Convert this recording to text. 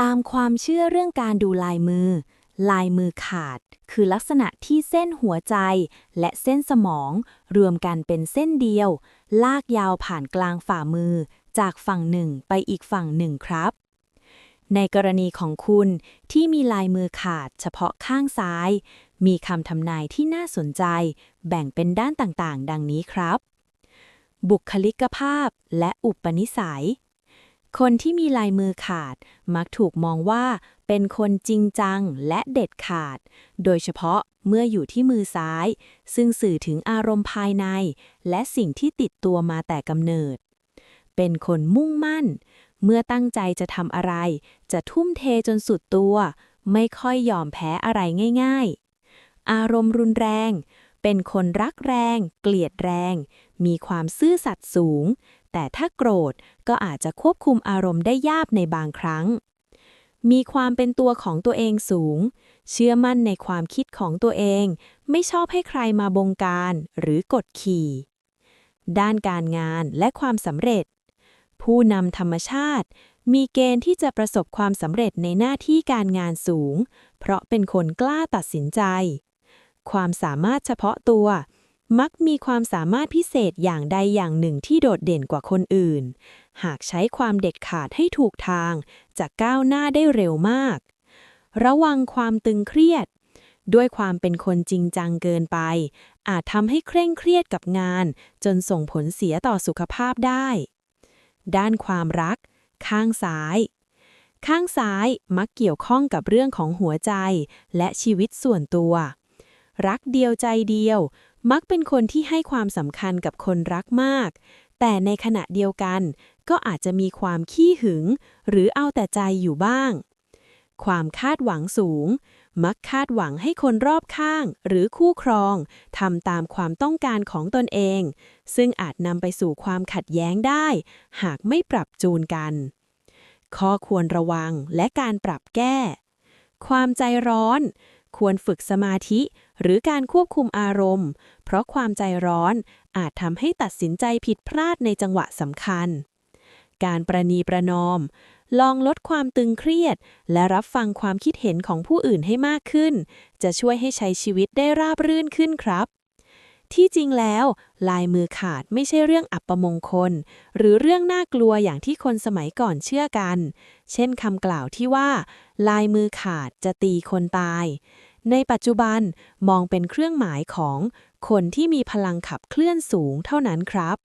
ตามความเชื่อเรื่องการดูลายมือ ลายมือขาด คือลักษณะที่เส้นหัวใจ และเส้นสมอง รวมกันเป็นเส้นเดียว ลากยาวผ่านกลางฝ่ามือ จากฝั่งหนึ่งไปอีกฝั่งหนึ่งครับ ในกรณีของคุณที่มีลายมือขาดเฉพาะข้างซ้าย มีคำทำนายที่น่าสนใจ แบ่งเป็นด้านต่างๆ ดังนี้ครับ บุคลิกภาพและอุปนิสัย คนที่มีลายมือขาด มักถูกมองว่าเป็นคนจริงจังและเด็ดขาด โดยเฉพาะเมื่ออยู่ที่มือซ้าย ซึ่งสื่อถึงอารมณ์ภายใน และสิ่งที่ติดตัวมาแต่กำเนิด เป็นคนมุ่งมั่น เมื่อตั้งใจจะทำอะไร จะทุ่มเทจนสุดตัว ไม่ค่อยยอมแพ้อะไรง่ายๆ อารมณ์รุนแรง เป็นคนรักแรง เกลียดแรง มีความซื่อสัตย์สูง แต่ถ้าโกรธก็อาจจะควบคุมอารมณ์ได้ยากในบางครั้ง มีความเป็นตัวของตัวเองสูง เชื่อมั่นในความคิดของตัวเอง ไม่ชอบให้ใครมาบงการหรือกดขี่ ด้านการงานและความสำเร็จ ผู้นำธรรมชาติ มีเกณฑ์ที่จะประสบความสำเร็จในหน้าที่การงานสูง เพราะเป็นคนกล้าตัดสินใจ ความสามารถเฉพาะตัว มักมีความสามารถพิเศษอย่างใดอย่างหนึ่งที่โดดเด่นกว่าคนอื่น หากใช้ความเด็ดขาดให้ถูกทาง จะก้าวหน้าได้เร็วมาก ระวังความตึงเครียด ด้วยความเป็นคนจริงจังเกินไป อาจทำให้เคร่งเครียดกับงาน จนส่งผลเสียต่อสุขภาพได้ ด้านความรัก ข้างซ้าย ข้างซ้ายมักเกี่ยวข้องกับเรื่องของหัวใจและชีวิตส่วนตัว รักเดียวใจเดียว มักเป็นคนที่ให้ความสำคัญกับคนรักมาก แต่ในขณะเดียวกัน ก็อาจจะมีความขี้หึง หรือเอาแต่ใจอยู่บ้าง ความคาดหวังสูง มักคาดหวังให้คนรอบข้าง หรือคู่ครองทำตามความต้องการของตนเอง ซึ่งอาจนำไปสู่ความขัดแย้งได้ หากไม่ปรับจูนกัน ข้อควรระวังและการปรับแก้ ความใจร้อน ควรฝึกสมาธิ หรือการควบคุมอารมณ์ เพราะความใจร้อนอาจทำให้ตัดสินใจผิดพลาดในจังหวะสำคัญ การประนีประนอม ลองลดความตึงเครียด และรับฟังความคิดเห็นของผู้อื่นให้มากขึ้น จะช่วยให้ใช้ชีวิตได้ราบรื่นขึ้นครับ ที่จริงแล้ว ลายมือขาดไม่ใช่เรื่องอัปมงคล หรือเรื่องน่ากลัวอย่างที่คนสมัยก่อนเชื่อกัน เช่นคำกล่าวที่ว่า ลายมือขาดจะตีคนตาย ในปัจจุบันมองเป็นเครื่องหมายของคนที่มีพลังขับเคลื่อนสูงเท่านั้นครับ